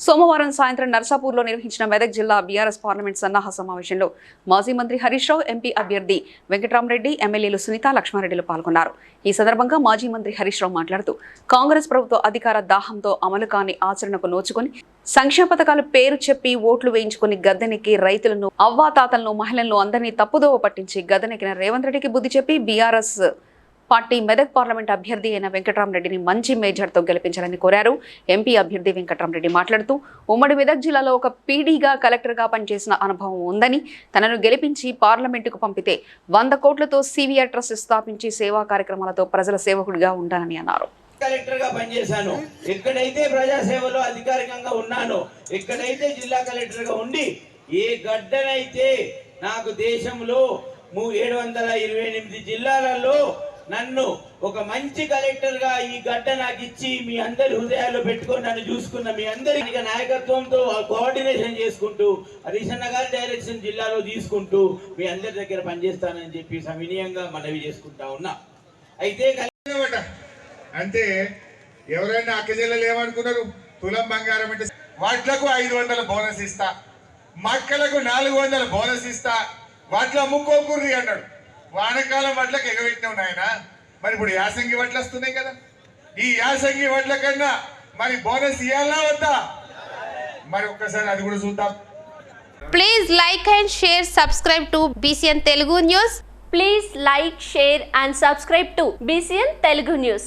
సోమవారం సాయంత్రం నర్సాపూర్లో నిర్వహించిన మెదక్ జిల్లా బీఆర్ఎస్ పార్లమెంట్ సన్నాహ సమావేశంలో మాజీ మంత్రి హరీష్ రావు ఎంపీ అభ్యర్థి వెంకటరామరెడ్డి ఎమ్మెల్యేలు సునీత లక్ష్మారెడ్డిలు పాల్గొన్నారు. ఈ సందర్భంగా మాజీ మంత్రి హరీష్ రావు మాట్లాడుతూ కాంగ్రెస్ ప్రభుత్వ అధికార దాహంతో అమలు కాని ఆచరణకు నోచుకొని సంక్షేమ పథకాలు పేరు చెప్పి ఓట్లు వేయించుకుని గద్దెనెక్కి రైతులను అవ్వాతాతలను మహిళలను అందరినీ తప్పుదోవ పట్టించి గద్దెనెక్కిన రేవంత్ రెడ్డికి బుద్ధి చెప్పి బీఆర్ఎస్ పార్టీ మెదక్ పార్లమెంట్ అభ్యర్థి అయిన వెంకటరామరెడ్డిని మంచి మేజర్తో గెలిపించాలని కోరారు. ఎంపీ అభ్యర్థి వెంకటరామరెడ్డి మాట్లాడుతూ ఉమ్మడి మెదక్ జిల్లాలో ఒక పీడీగా కలెక్టర్గా పనిచేసిన అనుభవం ఉందని తనను గెలిపించి పార్లమెంటుకు పంపితే వంద కోట్లతో సీవీఆర్ ట్రస్ట్ స్థాపించి సేవా కార్యక్రమాలతో ప్రజల సేవకుడిగా ఉండాలని అన్నారు. కలెక్టర్గా పనిచేశాను. ఎక్కడైతే ప్రజాసేవలో అధికారికంగా ఉన్నానో ఎక్కడైతే జిల్లా కలెక్టర్గా ఉండి ఏ గడ్డనైతే నాకు దేశంలో ఏడు వందల ఇరవై ఎనిమిది జిల్లాలలో నన్ను ఒక మంచి కలెక్టర్గా ఈ గడ్డ నాకు ఇచ్చి మీ అందరి హృదయాల్లో పెట్టుకొని నన్ను చూసుకున్న మీ అందరి నాయకత్వంతో కోఆర్డినేషన్ చేసుకుంటూ హరీష్ గారి డైరెక్షన్ జిల్లాలో తీసుకుంటూ మీ అందరి దగ్గర పనిచేస్తానని చెప్పి సవినీయంగా మనవి చేసుకుంటా ఉన్నా. అయితే అంటే ఎవరైనా అక్కజెల్లలు ఏమనుకున్నారు తులం బంగారం అంటే వాట్లకు ఐదు వందల బోనస్ ఇస్తా మక్కలకు నాలుగు వందల బోనస్ ఇస్తా వాటిలో ముక్కోకూరి అన్నాడు. వానకాలం వడ్లకు ఎగబెట్టావు నాయన. మరి ఇప్పుడు యాసంగి వడ్లు వస్తున్నాయి కదా. ఈ యాసంగి వడ్ల కన్నా మరి బోనస్ ఇవ్వాలా వద్దా? మరి ఒక్కసారి అది కూడా చూద్దాం. Please like and share subscribe to BCN Telugu news please like share and subscribe to BCN Telugu news